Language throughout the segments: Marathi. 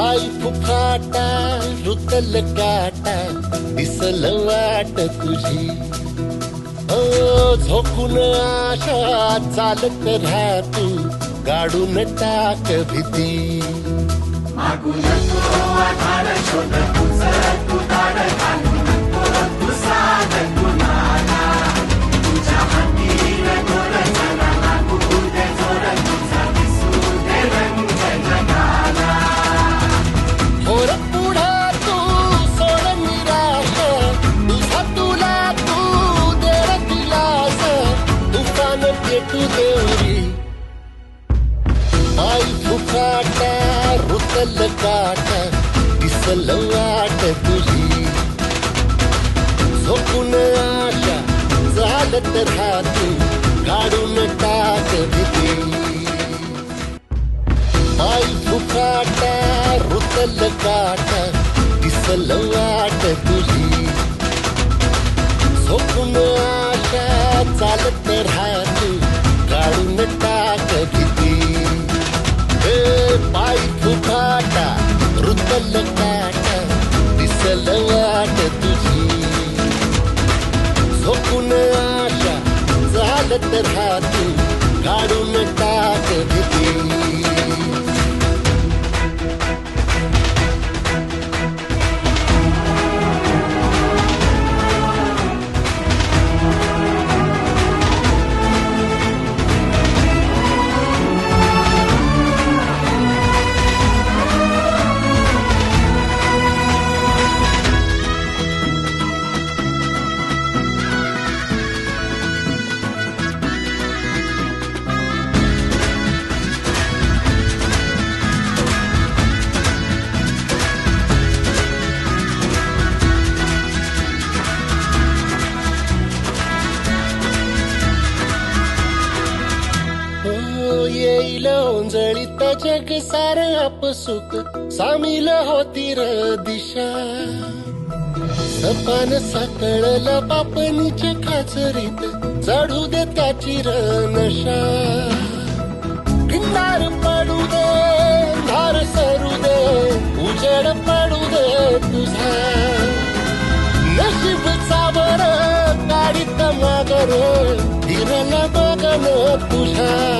आई फुफाटा रुतल काटा दिसल वाट तुझी. हो, ओ झोपून आशा चालत राहा तू गाडून टाक भीती. होर पाय फुकाटा रुतल काटा दिसल वाट तुझी। झोपून आशा चालत राहतू काढून टाक भीती। पाय फुकाटा रुतल काटा दिसल वाट तुझी। झोपून आशा चालत राहतू चालत राहतू काढून टाक भीती मंजळीत जग सार आपसुक सामील होती र दिशा. सपान साकळला पापणीच्या खाचरीत चढू दे त्याची र नशा. किनार पडू दे धार सरू दे उजेड पडू दे तुझा. नशीब चावर गाडीत मागर हिरल बघन तुझा.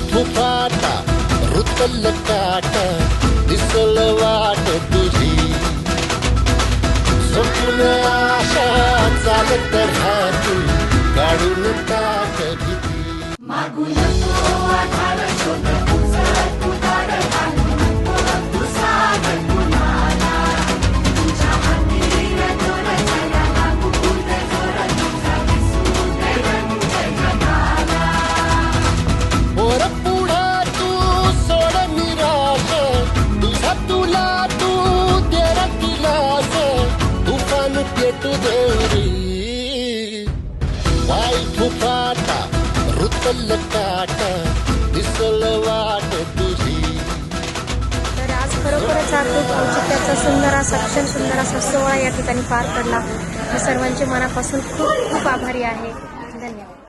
फुफाटा रुतल काटा दिसल वाट तुझी. झोपून आशा चालत राहतू काढून टाक भीती. पोर पाय फुफाटा रुतल काटा दिसल वाट तुझी. तर आज खरोखरच हा औचित्याचा सुंदर असा क्षण सुंदर असा सोहळा या ठिकाणी पार पडला. मी सर्वांचे मनापासून खूप खूप आभारी आहे. धन्यवाद.